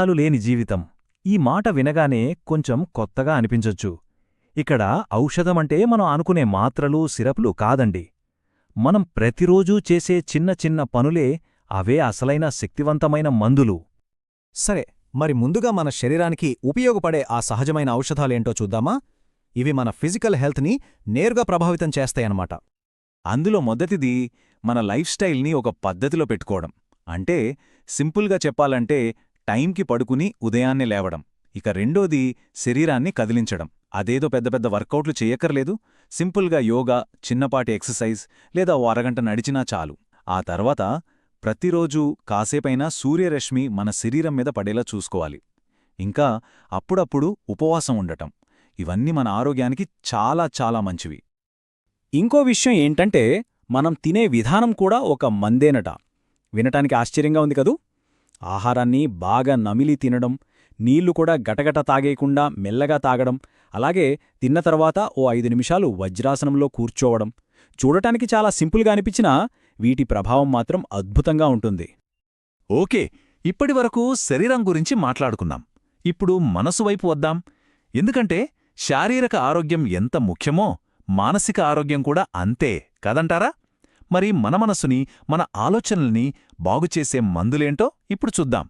చాలు లేని జీవితం. ఈ మాట వినగానే కొంచెం కొత్తగా అనిపించొచ్చు. ఇక్కడ ఔషధమంటే మనం అనుకునే మాత్రలు సిరపులు కాదండి. మనం ప్రతిరోజూ చేసే చిన్న చిన్న పనులే అవే అసలైన శక్తివంతమైన మందులు. సరే మరి ముందుగా మన శరీరానికి ఉపయోగపడే ఆ సహజమైన ఔషధాలేంటో చూద్దామా? ఇవి మన ఫిజికల్ హెల్త్ని నేరుగా ప్రభావితం చేస్తాయన్నమాట. అందులో మొదటిది మన లైఫ్ స్టైల్ని ఒక పద్ధతిలో పెట్టుకోవడం. అంటే సింపుల్గా చెప్పాలంటే టైంకి పడుకుని ఉదయాన్నే లేవడం ఇక రెండోది శరీరాన్ని కదిలించడం. అదేదో పెద్ద పెద్ద వర్కౌట్లు చేయక్కర్లేదు సింపుల్గా యోగా చిన్నపాటి ఎక్సర్సైజ్ లేదా ఓ అరగంట నడిచినా చాలు. ఆ తర్వాత ప్రతిరోజూ కాసేపైనా సూర్యరశ్మి మన శరీరం మీద పడేలా చూసుకోవాలి. ఇంకా అప్పుడప్పుడు ఉపవాసం ఉండటం ఇవన్నీ మన ఆరోగ్యానికి చాలా చాలా మంచివి. ఇంకో విషయం ఏంటంటే మనం తినే విధానం కూడా ఒక మందేనట. వినటానికి ఆశ్చర్యంగా ఉంది కదూ? ఆహారాన్ని బాగా నమిలి తినడం నీళ్ళు కూడా గటగట తాగేయకుండా మెల్లగా తాగడం అలాగే తిన్న తర్వాత ఓ ఐదు నిమిషాలు వజ్రాసనంలో కూర్చోవడం. చూడటానికి చాలా సింపుల్గా అనిపించినా వీటి ప్రభావం మాత్రం అద్భుతంగా ఉంటుంది. ఓకే ఇప్పటివరకు శరీరం గురించి మాట్లాడుకున్నాం. ఇప్పుడు మనసు వైపు వద్దాం. ఎందుకంటే శారీరక ఆరోగ్యం ఎంత ముఖ్యమో మానసిక ఆరోగ్యం కూడా అంతే కదంటారా? మరి మన మనసుని మన ఆలోచనల్ని బాగుచేసే మందులేంటో ఇప్పుడు చూద్దాం.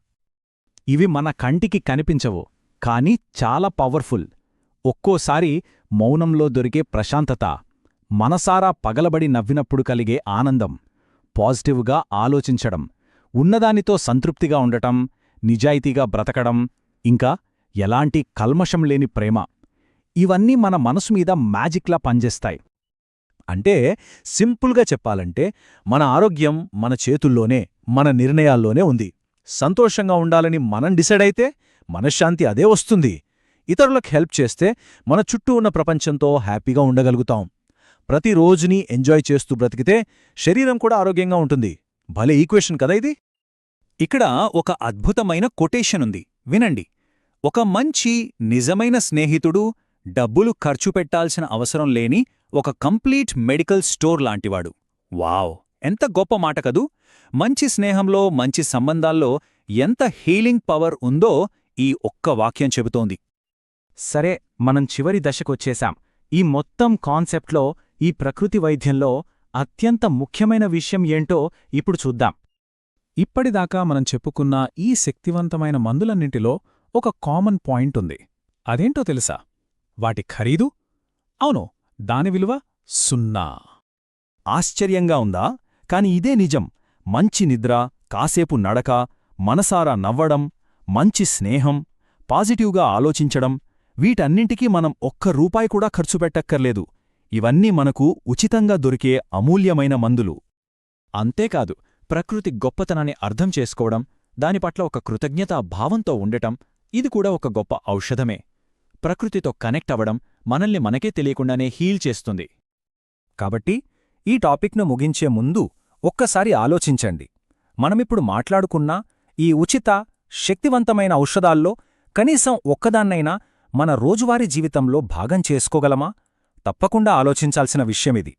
ఇవి మన కంటికి కనిపించవు కానీ చాలా పవర్ఫుల్. ఒక్కోసారి మౌనంలో దొరికే ప్రశాంతత మనసారా పగలబడి నవ్వినప్పుడు కలిగే ఆనందం పాజిటివ్గా ఆలోచించడం ఉన్నదానితో సంతృప్తిగా ఉండటం నిజాయితీగా బ్రతకడం ఇంకా ఎలాంటి కల్మషం లేని ప్రేమ. ఇవన్నీ మన మనసు మీద మ్యాజిక్లా పనిచేస్తాయి. అంటే సింపుల్గా చెప్పాలంటే మన ఆరోగ్యం మన చేతుల్లోనే మన నిర్ణయాల్లోనే ఉంది. సంతోషంగా ఉండాలని మనం డిసైడ్ అయితే మనశ్శాంతి అదే వస్తుంది. ఇతరులకు హెల్ప్ చేస్తే మన చుట్టూ ఉన్న ప్రపంచంతో హ్యాపీగా ఉండగలుగుతాం. ప్రతిరోజుని ఎంజాయ్ చేస్తూ బ్రతికితే శరీరం కూడా ఆరోగ్యంగా ఉంటుంది. భలే ఈక్వేషన్ కదా ఇది? ఇక్కడ ఒక అద్భుతమైన కొటేషన్ ఉంది. వినండి. ఒక మంచి నిజమైన స్నేహితుడు డబ్బులు ఖర్చు పెట్టాల్సిన అవసరం లేని ఒక కంప్లీట్ మెడికల్ స్టోర్ లాంటివాడు. వావ్! ఎంత గొప్ప మాట కదూ! మంచి స్నేహంలో మంచి సంబంధాల్లో ఎంత హీలింగ్ పవర్ ఉందో ఈ ఒక్క వాక్యం చెబుతోంది. సరే మనం చివరి దశకొచ్చేశాం. ఈ మొత్తం కాన్సెప్ట్లో ఈ ప్రకృతి వైద్యంలో అత్యంత ముఖ్యమైన విషయం ఏంటో ఇప్పుడు చూద్దాం. ఇప్పటిదాకా మనం చెప్పుకున్న ఈ శక్తివంతమైన మందులన్నింటిలో ఒక కామన్ పాయింట్ ఉంది. అదేంటో తెలుసా? వాటి ఖరీదు? అవును దాని విలువ సున్నా. ఆశ్చర్యంగా ఉందా? కాని ఇదే నిజం. మంచి నిద్ర కాసేపు నడక మనసారా నవ్వడం మంచి స్నేహం పాజిటివ్గా ఆలోచించడం వీటన్నింటికీ మనం ఒక్క రూపాయి కూడా ఖర్చు పెట్టక్కర్లేదు. ఇవన్నీ మనకు ఉచితంగా దొరికే అమూల్యమైన మందులు. అంతేకాదు ప్రకృతి గొప్పతనాన్ని అర్థం చేసుకోవడం దానిపట్ల ఒక కృతజ్ఞతా భావంతో ఉండటం ఇది కూడా ఒక గొప్ప ఔషధమే. ప్రకృతితో కనెక్ట్ అవ్వడం మనల్ని మనకే తెలియకుండానే హీల్ చేస్తుంది. కాబట్టి ఈ టాపిక్ను ముగించే ముందు ఒక్కసారి ఆలోచించండి. మనమిప్పుడు మాట్లాడుకున్న ఈ ఉచిత శక్తివంతమైన ఔషధాల్లో కనీసం ఒక్కదాన్నైనా మన రోజువారీ జీవితంలో భాగం చేసుకోగలమా? తప్పకుండా ఆలోచించాల్సిన విషయమిది.